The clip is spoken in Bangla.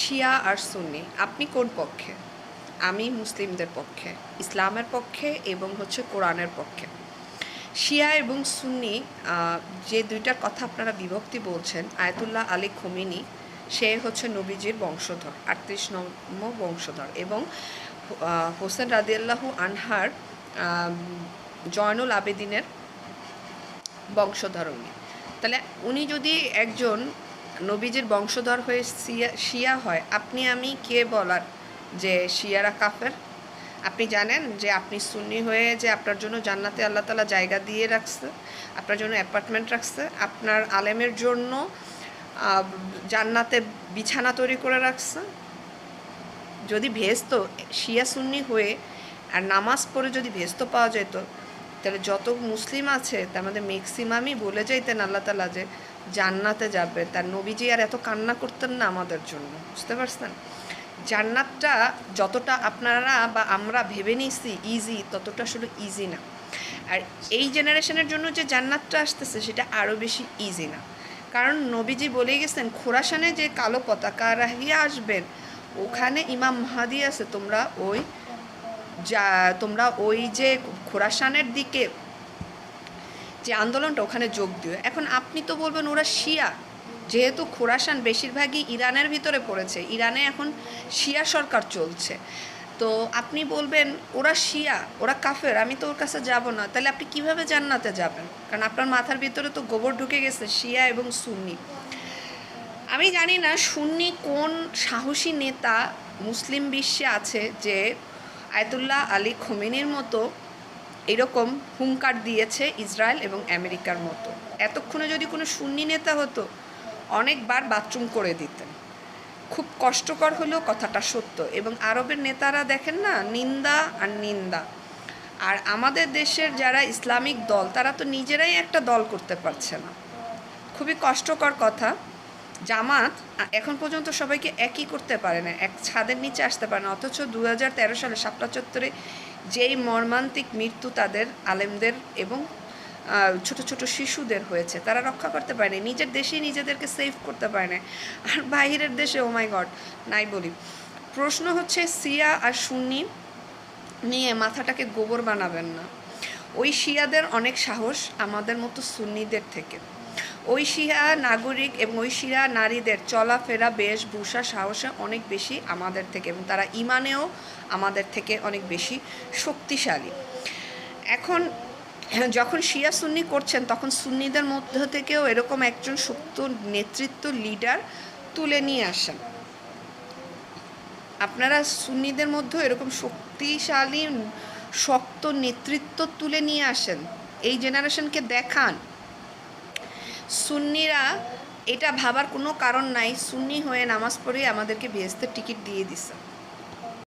শিয়া আর সুন্নি, আপনি কোন পক্ষে? আমি মুসলিমদের পক্ষে, ইসলামের পক্ষে এবং হচ্ছে কোরআনের পক্ষে। শিয়া এবং সুন্নি যে দুইটার কথা আপনারা বিভক্তি বলছেন, আয়তুল্লাহ আলী খমিনি, সে হচ্ছে নবীজির বংশধর, আটত্রিশ নম্বর বংশধর এবং হোসেন রাদিয়াল্লাহু আনহার জয়নুল আবেদিনের বংশধর উনি। তাহলে উনি যদি একজন নবীজির বংশধর হয়ে শিয়া শিয়া হয়। আপনি, আমি কে বলার যে শিয়ারা কাফের? আপনি জানেন যে আপনি সুন্নি হয়ে যে আপনার জন্য জান্নাতে আল্লাহ তালা জায়গা দিয়ে রাখছে, আপনার জন্য অ্যাপার্টমেন্ট রাখছে, আপনার আলেমের জন্য জান্নাতে বিছানা তৈরি করে রাখছে। যদি ভেস্ত, শিয়া সুন্নি হয়ে আর নামাজ পড়ে যদি ভেস্ত পাওয়া যেত তাহলে যত মুসলিম আছে, তার মধ্যে ম্যাক্সিমামই বলে যাইতেন আল্লাহ তালা যে জান্নাতে যাবে। তার নবীজি আর এত কান্না করতেন না আমাদের জন্য, বুঝতে পারছেন? জান্নাতটা যতটা আপনারা বা আমরা ভেবে নিছি ইজি ততটা আসলে ইজি না। আর এই জেনারেশনের জন্য যে জান্নাতটা আসতেছে, সেটা আরও বেশি ইজি না। কারণ নবীজি বলেই গেছেন, খোরাসানে যে কালো পতাকা রাহিয়া আসবেন, ওখানে ইমাম মাহাদি আছে, তোমরা ওই তোমরা ওই যে খোরাসানের দিকে যে আন্দোলনটা ওখানে যোগ দিও। এখন আপনি তো বলবেন ওরা শিয়া। যেহেতু খোরাসান বেশিরভাগই ইরানের ভিতরে পড়েছে, ইরানে এখন শিয়া সরকার চলছে। তো আপনি বলবেন ওরা শিয়া, ওরা কাফের, আমি তো ওর কাছে যাব না। তাহলে আপনি কীভাবে জান্নাতে যাবেন? কারণ আপনার মাথার ভিতরে তো গোবর ঢুকে গেছে, শিয়া এবং সুন্নি। আমি জানি না সুন্নি কোন সাহসী নেতা মুসলিম বিশ্বে আছে যে আয়তুল্লাহ আলী খোমেনির মতো এরকম হুঙ্কার দিয়েছে ইসরায়েল এবং আমেরিকার মতো। এতক্ষণে যদি কোনো সুন্নি নেতা হতো, অনেকবার বাথরুম করে দিতেন। খুব কষ্টকর হলেও কথাটা সত্য। এবং আরবের নেতারা দেখেন না, নিন্দা আর নিন্দা। আর আমাদের দেশের যারা ইসলামিক দল, তারা তো নিজেরাই একটা দল করতে পারছে না। খুবই কষ্টকর কথা। জামাত এখন পর্যন্ত সবাইকে একই করতে পারে না, এক ছাদের নিচে আসতে পারে না, অথচ দু হাজার তেরো সালে শাপলা চত্বরে যেই মর্মান্তিক মৃত্যু তাদের আলেমদের এবং ছোট ছোট শিশুদের হয়েছে, তারা রক্ষা করতে পারেনি, নিজের দেশেই নিজেদেরকে সেভ করতে পারে না, আর বাইরের দেশে ও মাই গড নাই বলি। প্রশ্ন হচ্ছে সিয়া আর সুন্নি নিয়ে মাথাটাকে গোবর বানাবেন না, ওই শিয়াদের অনেক সাহস আমাদের মতো সুন্নিদের থেকে। ওই শিয়া নাগরিক এবং শিয়া নারীদের চলাফেরা বেশভূষা সাহসে অনেক বেশি আমাদের থেকে এবং তারা ইমানেও আমাদের থেকে অনেক বেশি শক্তিশালী। এখন যখন শিয়া সুন্নি করছেন, তখন সুন্নিদের মধ্য থেকেও এরকম একজন শক্ত নেতৃত্ব লিডার তুলে নিয়ে আসেন। আপনারা সুন্নিদের মধ্যে এরকম শক্তিশালী, শক্ত নেতৃত্ব তুলে নিয়ে আসেন। এই জেনারেশনকে দেখান। সুন্নিরা এটা ভাবার কোনো কারণ নাই। সুন্নি হয়ে নামাজ পড়ে আমাদেরকে বেহেস্তের টিকিট দিয়ে দিছে।